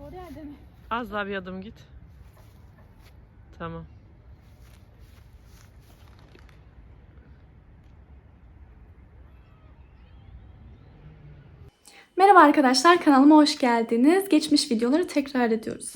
Doğru yerde mi? Az daha bir adım git. Tamam. Merhaba arkadaşlar kanalıma hoş geldiniz. Geçmiş videoları tekrar ediyoruz.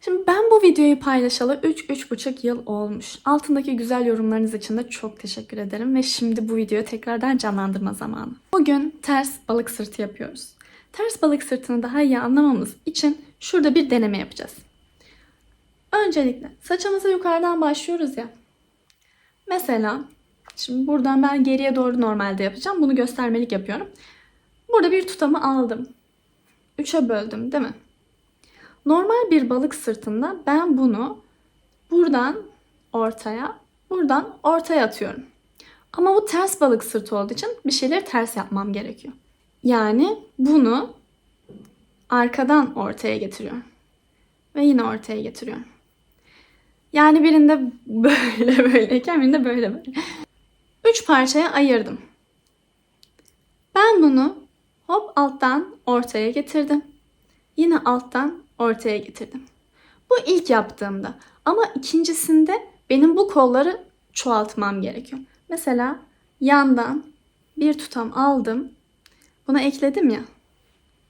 Şimdi ben bu videoyu paylaşalı 3-3,5 yıl olmuş. Altındaki güzel yorumlarınız için de çok teşekkür ederim ve şimdi bu videoyu tekrardan canlandırma zamanı. Bugün ters balık sırtı yapıyoruz. Ters balık sırtını daha iyi anlamamız için şurada bir deneme yapacağız. Öncelikle saçımıza yukarıdan başlıyoruz ya. Mesela şimdi buradan ben geriye doğru normalde yapacağım. Bunu göstermelik yapıyorum. Burada bir tutamı aldım. Üçe böldüm değil mi? Normal bir balık sırtında ben bunu buradan ortaya, buradan ortaya atıyorum. Ama bu ters balık sırtı olduğu için bir şeyleri ters yapmam gerekiyor. Yani bunu arkadan ortaya getiriyorum. Ve yine ortaya getiriyorum. Yani birinde böyle böyleyken birinde böyle böyle. Üç parçaya ayırdım. Ben bunu hop alttan ortaya getirdim. Yine alttan ortaya getirdim. Bu ilk yaptığımda. Ama ikincisinde benim bu kolları çoğaltmam gerekiyor. Mesela yandan bir tutam aldım. Buna ekledim ya.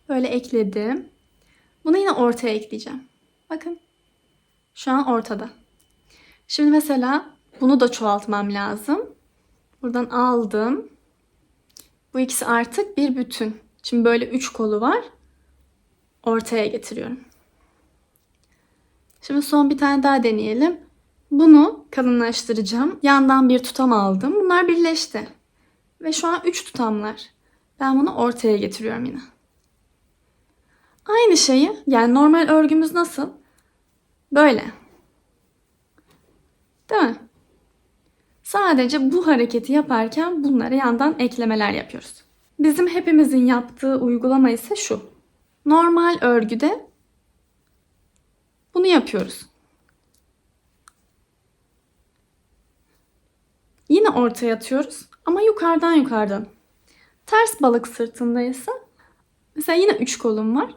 Böyle ekledim. Bunu yine ortaya ekleyeceğim. Bakın. Şu an ortada. Şimdi mesela bunu da çoğaltmam lazım. Buradan aldım. Bu ikisi artık bir bütün. Şimdi böyle üç kolu var. Ortaya getiriyorum. Şimdi son bir tane daha deneyelim. Bunu kalınlaştıracağım. Yandan bir tutam aldım. Bunlar birleşti. Ve şu an üç tutamlar. Ben bunu ortaya getiriyorum yine. Aynı şeyi yani normal örgümüz nasıl? Böyle. Değil mi? Sadece bu hareketi yaparken bunlara yandan eklemeler yapıyoruz. Bizim hepimizin yaptığı uygulama ise şu. Normal örgüde bunu yapıyoruz. Yine ortaya atıyoruz ama yukarıdan yukarıdan. Ters balık sırtında mesela yine üç kolum var.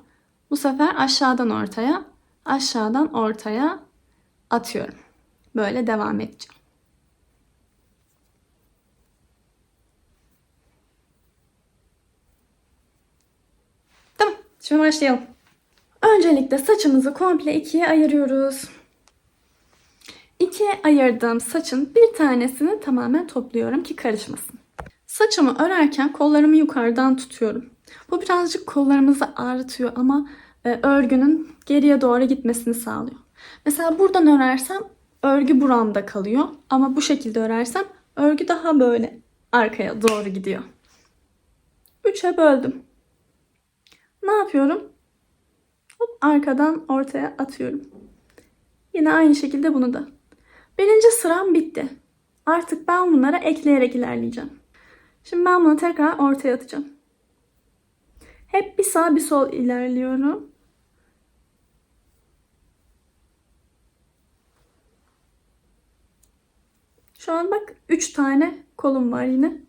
Bu sefer aşağıdan ortaya, aşağıdan ortaya atıyorum. Böyle devam edeceğim. Tamam, şimdi başlayalım. Öncelikle saçımızı komple ikiye ayırıyoruz. İkiye ayırdığım saçın bir tanesini tamamen topluyorum ki karışmasın. Saçımı örerken kollarımı yukarıdan tutuyorum. Bu birazcık kollarımızı ağrıtıyor ama e, örgünün geriye doğru gitmesini sağlıyor. Mesela buradan örersem örgü buramda kalıyor ama bu şekilde örersem örgü daha böyle arkaya doğru gidiyor. Üçe böldüm. Ne yapıyorum? Hop arkadan ortaya atıyorum. Yine aynı şekilde bunu da. Birinci sıram bitti. Artık ben bunlara ekleyerek ilerleyeceğim. Şimdi ben bunu tekrar ortaya atacağım. Hep bir sağ bir sol ilerliyorum. Şu an bak 3 tane kolum var yine.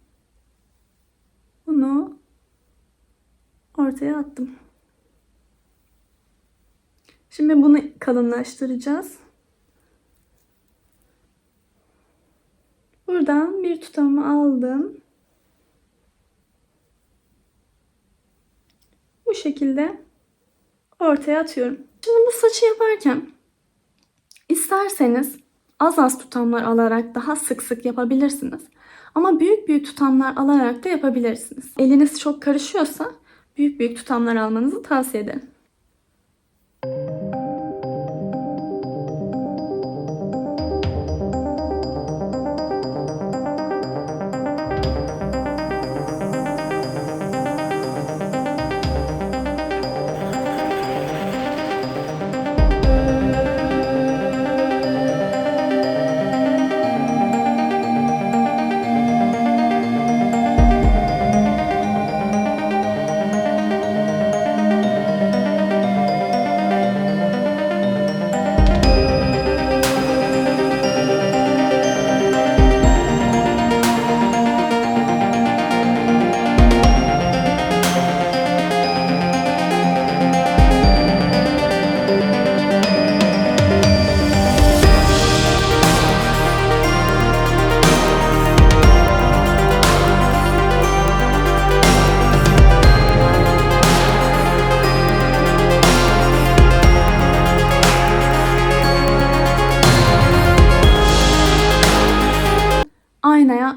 Bunu ortaya attım. Şimdi bunu kalınlaştıracağız. Buradan bir tutamı aldım. Bu şekilde ortaya atıyorum. Şimdi bu saçı yaparken isterseniz az az tutamlar alarak daha sık sık yapabilirsiniz. Ama büyük büyük tutamlar alarak da yapabilirsiniz. Eliniz çok karışıyorsa büyük büyük tutamlar almanızı tavsiye ederim.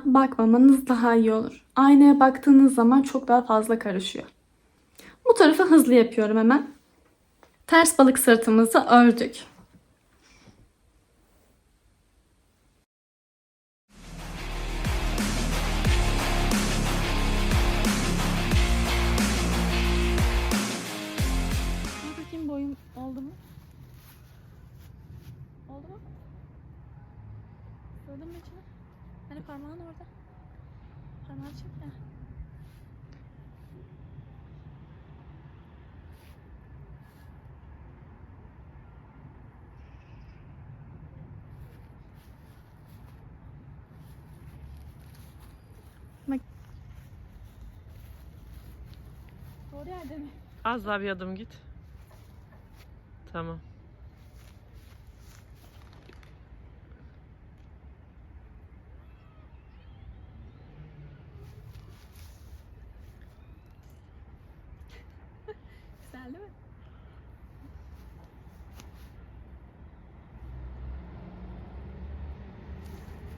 Bakmamanız daha iyi olur. Aynaya baktığınız zaman çok daha fazla karışıyor. Bu tarafı hızlı yapıyorum hemen. Ters balık sırtımızı ördük. Bakayım boyum oldu mu? Oldu mu? Sığdın mı içine? Hani parmağın orada. Parmağı çek. Bak. Doğru yerde mi? Az daha bir adım git. Tamam.